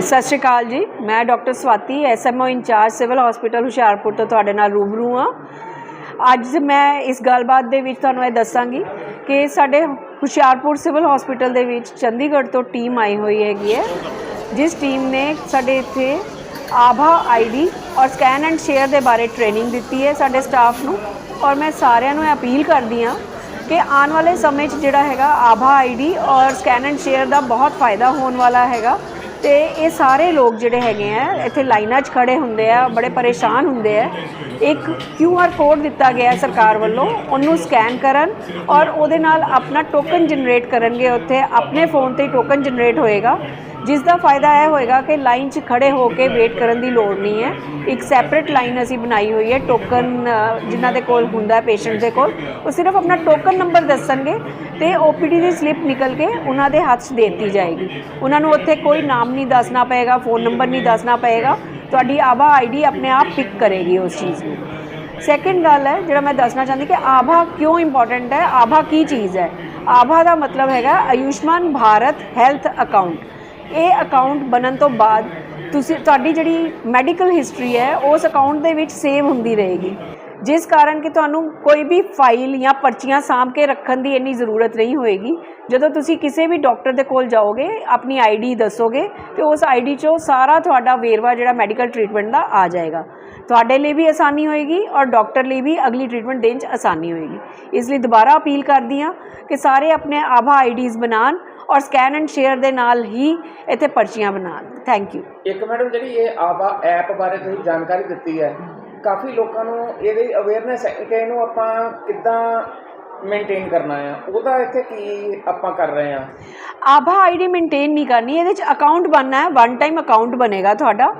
ਸਤਿ ਸ਼੍ਰੀ ਅਕਾਲ ਜੀ। ਮੈਂ doctor Swati SMO incharge civil hospital Hoshiarpur ਤੋਂ ਤੁਹਾਡੇ ਨਾਲ ਰੂਬਰੂ ਹਾਂ। ਅੱਜ ਮੈਂ ਇਸ ਗੱਲਬਾਤ ਦੇ ਵਿੱਚ ਤੁਹਾਨੂੰ ਇਹ ਦੱਸਾਂਗੀ ਕਿ ਸਾਡੇ ਹੁਸ਼ਿਆਰਪੁਰ ਸਿਵਲ ਹਸਪੀਟਲ ਦੇ ਵਿੱਚ ਚੰਡੀਗੜ੍ਹ ਤੋਂ ਟੀਮ ਆਈ ਹੋਈ ਹੈਗੀ ਹੈ, ਜਿਸ ਟੀਮ ਨੇ ਸਾਡੇ ਇੱਥੇ ਆਭਾ ਆਈਡੀ ਔਰ ਸਕੈਨ ਐਂਡ ਸ਼ੇਅਰ ਦੇ ਬਾਰੇ ਟ੍ਰੇਨਿੰਗ ਦਿੱਤੀ ਹੈ ਸਾਡੇ ਸਟਾਫ ਨੂੰ ਔਰ ਮੈਂ ਸਾਰਿਆਂ ਨੂੰ ਇਹ ਅਪੀਲ ਕਰਦੀ ਹਾਂ ਕਿ ਆਉਣ ਵਾਲੇ ਸਮੇਂ 'ਚ ਜਿਹੜਾ ਹੈਗਾ ਆਭਾ ਆਈਡੀ ਔਰ ਸਕੈਨ ਐਂਡ ਸ਼ੇਅਰ ਦਾ ਬਹੁਤ ਫਾਇਦਾ ਹੋਣ ਵਾਲਾ ਹੈਗਾ। ਤੇ ਇਹ ਸਾਰੇ ਲੋਕ ਜਿਹੜੇ ਹੈਗੇ ਆ, ਇੱਥੇ ਲਾਈਨਾਂ 'ਚ ਖੜੇ ਹੁੰਦੇ ਆ, ਬੜੇ ਪਰੇਸ਼ਾਨ ਹੁੰਦੇ ਆ। ਇੱਕ ਕਿਊ ਆਰ ਕੋਡ ਦਿੱਤਾ ਗਿਆ ਹੈ ਸਰਕਾਰ ਵੱਲੋਂ, ਉਹਨੂੰ ਸਕੈਨ ਕਰਨ ਔਰ ਉਹਦੇ ਨਾਲ ਆਪਣਾ ਟੋਕਨ ਜਨਰੇਟ ਕਰਨਗੇ ਉੱਥੇ, ਆਪਣੇ ਫੋਨ ਤੇ ਟੋਕਨ ਜਨਰੇਟ ਹੋਏਗਾ। ਜਿਸ ਦਾ ਫਾਇਦਾ ਇਹ ਹੋਏਗਾ ਕਿ ਲਾਈਨ 'ਚ ਖੜੇ ਹੋ ਕੇ ਵੇਟ ਕਰਨ ਦੀ ਲੋੜ ਨਹੀਂ ਹੈ। ਇੱਕ ਸੈਪਰੇਟ ਲਾਈਨ ਅਸੀਂ ਬਣਾਈ ਹੋਈ ਹੈ ਟੋਕਨ ਜਿਨ੍ਹਾਂ ਦੇ ਕੋਲ ਹੁੰਦਾ ਪੇਸ਼ੈਂਟ ਦੇ ਕੋਲ। ਉਹ ਸਿਰਫ ਆਪਣਾ ਟੋਕਨ ਨੰਬਰ ਦੱਸਣਗੇ ਤੇ ਓਪੀਡੀ ਦੀ ਸਲਿੱਪ ਨਿਕਲ ਕੇ ਉਹਨਾਂ ਦੇ ਹੱਥ 'ਚ ਦੇ ਦਿੱਤੀ ਜਾਏਗੀ। ਉਹਨਾਂ ਨੂੰ ਉੱਥੇ ਕੋਈ ਨਾਮ ਨਹੀਂ ਦੱਸਣਾ ਪਏਗਾ ਫੋਨ ਨੰਬਰ ਨਹੀਂ ਦੱਸਣਾ ਪਏਗਾ। ਤੁਹਾਡੀ ਆਭਾ ਆਈਡੀ ਆਪਣੇ ਆਪ ਪਿਕ ਕਰੇਗੀ ਉਸ ਚੀਜ਼ ਨੂੰ। ਸੈਕਿੰਡ ਗੱਲ ਹੈ, ਜਿਹੜਾ ਮੈਂ ਦੱਸਣਾ ਚਾਹੁੰਦੀ ਕਿ ਆਭਾ ਕਿਉਂ ਇੰਪੋਰਟੈਂਟ ਹੈ, ਆਭਾ ਕੀ ਚੀਜ਼ ਹੈ? ਆਭਾ ਦਾ ਮਤਲਬ ਹੈਗਾ ਆਯੁਸ਼ਮਾਨ ਭਾਰਤ ਹੈਲਥ ਅਕਾਊਂਟ। ਇਹ ਅਕਾਊਂਟ ਬਣਨ ਤੋਂ ਬਾਅਦ ਤੁਸੀਂ ਤੁਹਾਡੀ ਜਿਹੜੀ ਮੈਡੀਕਲ ਹਿਸਟਰੀ ਹੈ, ਉਸ ਅਕਾਊਂਟ ਦੇ ਵਿੱਚ ਸੇਵ ਹੁੰਦੀ ਰਹੇਗੀ। ਜਿਸ ਕਾਰਨ ਕਿ ਤੁਹਾਨੂੰ ਕੋਈ ਵੀ ਫਾਈਲ ਜਾਂ ਪਰਚੀਆਂ ਸਾਂਭ ਕੇ ਰੱਖਣ ਦੀ ਇੰਨੀ ਜ਼ਰੂਰਤ ਨਹੀਂ ਹੋਏਗੀ। ਜਦੋਂ ਤੁਸੀਂ ਕਿਸੇ ਵੀ ਡਾਕਟਰ ਦੇ ਕੋਲ ਜਾਓਗੇ, ਆਪਣੀ ਆਈਡੀ ਦੱਸੋਗੇ, ਤੇ ਉਸ ਆਈਡੀ 'ਚੋਂ ਸਾਰਾ ਤੁਹਾਡਾ ਵੇਰਵਾ ਜਿਹੜਾ ਮੈਡੀਕਲ ਟ੍ਰੀਟਮੈਂਟ ਦਾ ਆ ਜਾਏਗਾ। ਤੁਹਾਡੇ ਲਈ ਵੀ ਆਸਾਨੀ ਹੋਏਗੀ ਔਰ ਡਾਕਟਰ ਲਈ ਵੀ ਅਗਲੀ ਟ੍ਰੀਟਮੈਂਟ ਦੇਣ 'ਚ ਆਸਾਨੀ ਹੋਏਗੀ। ਇਸ ਲਈ ਦੁਬਾਰਾ ਅਪੀਲ ਕਰਦੀ ਹਾਂ ਕਿ ਸਾਰੇ ਆਪਣੇ ਆਭਾ ਆਈਡੀਜ਼ ਬਣਾਉਣ ਔਰ ਸਕੈਨ ਐਂਡ ਸ਼ੇਅਰ ਦੇ ਨਾਲ ਹੀ ਇੱਥੇ ਪਰਚੀਆਂ ਬਣਾਉਣ ਥੈਂਕ ਯੂ ਇੱਕ ਮੈਡਮ ਜਿਹੜੀ ਇਹ ਆਵਾ ਐਪ ਬਾਰੇ ਤੁਸੀਂ ਜਾਣਕਾਰੀ ਦਿੱਤੀ ਹੈ ਕਾਫੀ ਲੋਕਾਂ ਨੂੰ ਇਹਦੀ ਅਵੇਅਰਨੈਸ ਹੈ ਕਿ ਇਹਨੂੰ ਆਪਾਂ ਕਿੱਦਾਂ ਮੇਨਟੇਨ ਕਰਨਾ ਆ ਉਹਦਾ ਇੱਥੇ ਕੀ ਆਪਾਂ ਕਰ ਰਹੇ ਆ ਆਭਾ ਆਈਡੀ ਮੇਨਟੇਨ ਨਹੀਂ ਕਰਨੀ ਇਹਦੇ 'ਚ ਅਕਾਊਂਟ ਬਣਨਾ ਹੈ ਵਨ ਟਾਈਮ ਅਕਾਊਂਟ ਬਣੇਗਾ ਤੁਹਾਡਾ।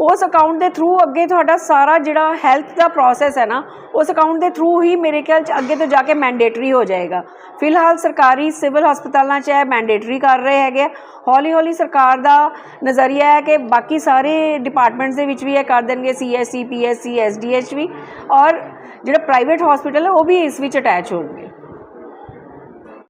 ਉਸ ਅਕਾਊਂਟ ਦੇ ਥਰੂ ਅੱਗੇ ਤੁਹਾਡਾ ਸਾਰਾ ਜਿਹੜਾ ਹੈਲਥ ਦਾ ਪ੍ਰੋਸੈਸ ਹੈ ਨਾ, ਉਸ ਅਕਾਊਂਟ ਦੇ ਥਰੂ ਹੀ ਮੇਰੇ ਖਿਆਲ 'ਚ ਅੱਗੇ ਤੋਂ ਜਾ ਕੇ ਮੈਂਡੇਟਰੀ ਹੋ ਜਾਏਗਾ। ਫਿਲਹਾਲ ਸਰਕਾਰੀ ਸਿਵਲ ਹਸਪਤਾਲਾਂ 'ਚ ਇਹ ਮੈਂਡੇਟਰੀ ਕਰ ਰਹੇ ਹੈਗੇ ਹੌਲੀ ਹੌਲੀ ਸਰਕਾਰ ਦਾ ਨਜ਼ਰੀਆ ਹੈ ਕਿ ਬਾਕੀ ਸਾਰੇ ਡਿਪਾਰਟਮੈਂਟਸ ਦੇ ਵਿੱਚ ਵੀ ਇਹ ਕਰ ਦੇਣਗੇ ਸੀਐਸਸੀ ਪੀਐਸਸੀ ਐਸਡੀਐਚ ਵੀ, ਔਰ ਜਿਹੜਾ ਪ੍ਰਾਈਵੇਟ ਹਸਪੀਟਲ ਹੈ, ਉਹ ਵੀ ਇਸ ਵਿੱਚ ਅਟੈਚ ਹੋਣਗੇ।